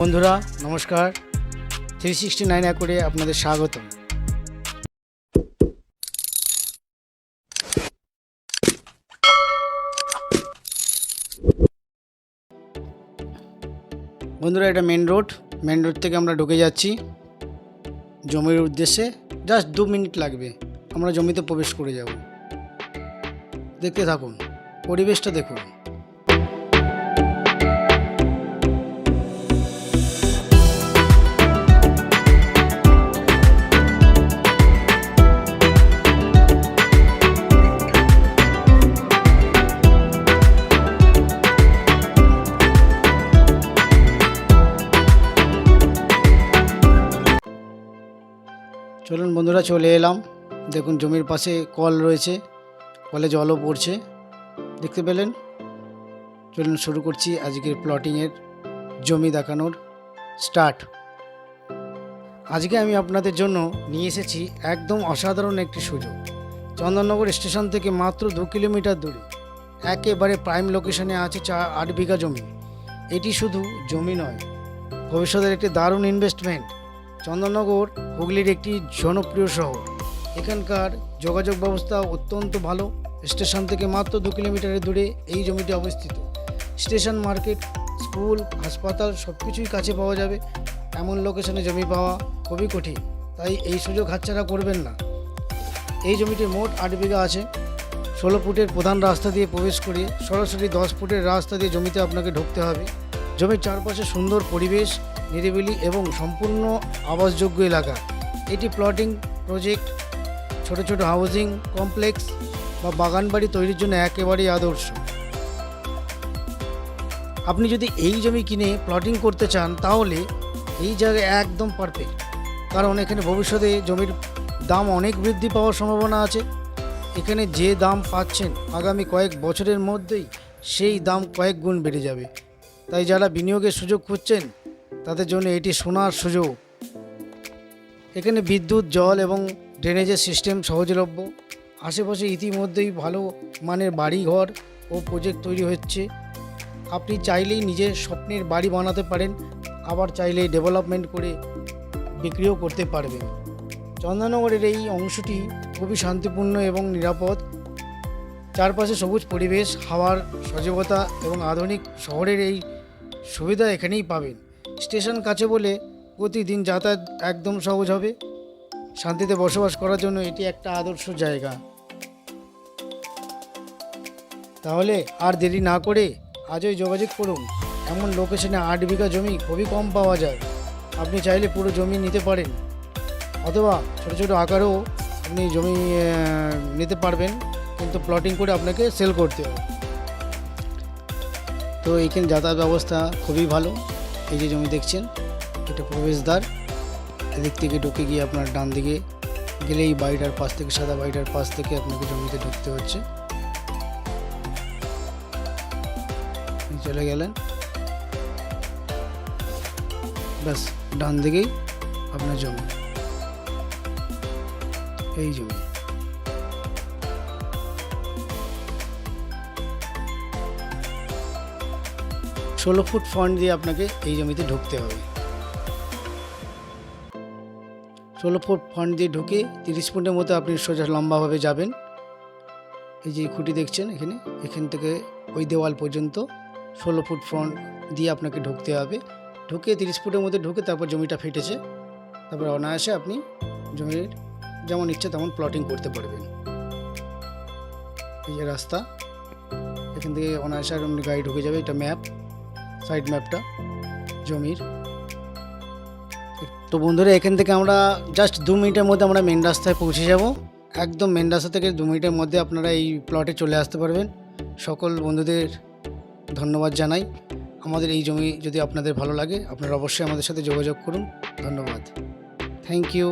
বন্ধুরা, নমস্কার। Three sixty nine অ্যাকোডে আপনাদের স্বাগত বন্ধুরা, এটা মেন রোড মেন রোড থেকে আমরা ঢুকে যাচ্ছি। জমির উদ্দেশ্যে। জাস্ট দু মিনিট লাগবে। আমরা জমিতে প্রবেশ করে যাব। দেখতে থাকুন। পরিবেশটা দেখুন। চলুন বন্ধুরা চলে এলাম। দেখুন জমির পাশে কল রয়েছে, কলে জলও পড়ছে। দেখতে পেলেন? চলুন শুরু করছি আজকের প্লটিংয়ের জমি দেখানোর স্টার্ট আজকে আমি আপনাদের জন্য নিয়ে এসেছি একদম অসাধারণ একটি সুযোগ। চন্দননগর স্টেশন থেকে মাত্র দু কিলোমিটার দূরে। একেবারে প্রাইম লোকেশনে আছে চা আট বিঘা জমি। এটি শুধু জমি নয়, ভবিষ্যতের একটি দারুণ ইনভেস্টমেন্ট চন্দননগর হুগলির একটি জনপ্রিয় শহর। এখানকার যোগাযোগ ব্যবস্থা অত্যন্ত ভালো। স্টেশন থেকে মাত্র দু কিলোমিটারের দূরে এই জমিটি অবস্থিত। স্টেশন মার্কেট, স্কুল, হাসপাতাল সব কিছুই কাছে পাওয়া যাবে। এমন লোকেশনে জমি পাওয়া খুবই কঠিন, তাই এই সুযোগ হাতছাড়া করবেন না। এই জমিটির মোট আট বিঘা আছে। ষোলো ফুটের প্রধান রাস্তা দিয়ে প্রবেশ করে সরাসরি দশ ফুটের রাস্তা দিয়ে জমিতে আপনাকে ঢুকতে হবে। জমির চারপাশে সুন্দর পরিবেশ নিরিবিলি এবং সম্পূর্ণ আবাসযোগ্য এলাকা। এটি প্লটিং প্রজেক্ট, ছোট ছোট হাউজিং কমপ্লেক্স বা বাগান বাড়ি তৈরির জন্য একেবারেই আদর্শ। আপনি যদি এই জমি কিনে প্লটিং করতে চান, তাহলে এই জায়গায় একদম পারফেক্ট। কারণ এখানে ভবিষ্যতে জমির দাম অনেক বৃদ্ধি পাওয়ার সম্ভাবনা আছে। এখানে যে দাম পাচ্ছেন আগামী কয়েক বছরের মধ্যেই, সেই দাম কয়েক গুণ বেড়ে যাবে। তাই যারা বিনিয়োগের সুযোগ খুঁজছেন তাদের জন্য এটি শোনার সুযোগ। এখানে বিদ্যুৎ, জল এবং ড্রেনেজের সিস্টেম সহজলভ্য। আশেপাশে ইতিমধ্যেই ভালো মানের বাড়িঘর ও প্রজেক্ট তৈরি হচ্ছে। আপনি চাইলেই নিজের স্বপ্নের বাড়ি বানাতে পারেন, আবার চাইলেই ডেভেলপমেন্ট করে বিক্রিও করতে পারবেন। চন্দননগরের এই অংশটি খুবই শান্তিপূর্ণ এবং নিরাপদ। চারপাশে সবুজ পরিবেশ, হাওয়ার সজীবতা এবং আধুনিক শহরের এই সুবিধা এখানেই পাবেন। স্টেশন কাছে বলে প্রতিদিন যাতায়াত একদম সহজ হবে। শান্তিতে বসবাস করার জন্য এটি একটা আদর্শ জায়গা। তাহলে আর দেরি না করে আজই যোগাযোগ করুন। এমন লোকেশনে আট বিঘা জমি খুবই কম পাওয়া যায়। আপনি চাইলে পুরো জমি নিতে পারেন। অথবা ছোটো ছোটো আকারেও আপনি জমি নিতে পারবেন। কিন্তু প্লটিং করে আপনাকে সেল করতে হবে। তো এইখানে যাতায়াত ব্যবস্থা খুবই ভালো। এই যে জমি দেখছেন, এটা প্রবেশদ্বার। এদিক থেকে ঢুকে গিয়ে আপনার ডান দিকে গেলে এই বাড়িটার পাশ থেকে, সাদা বাড়িটার পাশ থেকে আপনাকে জমিতে ঢুকতে হচ্ছে। চলে গেলেন। ব্যাস, ডান দিকেই আপনার জমি। এই জমি। ষোলো ফুট ফন্ট দিয়ে আপনাকে এই জমিতে ঢুকতে হবে। ষোলো ফুট ফন্ট দিয়ে ঢুকে তিরিশ ফুটের মতো আপনি সোজা লম্বাভাবে যাবেন। এই যে খুঁটি দেখছেন এখানে? এখান থেকে ওই দেওয়াল পর্যন্ত ষোলো ফুট ফ্রন্ট দিয়ে আপনাকে ঢুকতে হবে। ঢুকে তিরিশ ফুটের মধ্যে ঢুকে তারপর জমিটা ফেটেছে। তারপর অনায়াসে আপনি জমির যেমন ইচ্ছে তেমন প্লটিং করতে পারবেন। এই যে রাস্তা, এখান থেকে অনায়াসে আর এমনি গাড়ি ঢুকে যাবে, এটা ম্যাপ সাইড ম্যাপটা, জমির। তো বন্ধুরা, এখান থেকে আমরা জাস্ট দু মিনিটের মধ্যে আমরা মেন রাস্তায় পৌঁছে যাব। একদম মেন রাস্তা থেকে দু মিনিটের মধ্যে আপনারা এই প্লটে চলে আসতে পারবেন। সকল বন্ধুদের ধন্যবাদ জানাই। আমাদের এই জমি যদি আপনাদের ভালো লাগে, আপনারা অবশ্যই আমাদের সাথে যোগাযোগ করুন। ধন্যবাদ। Thank you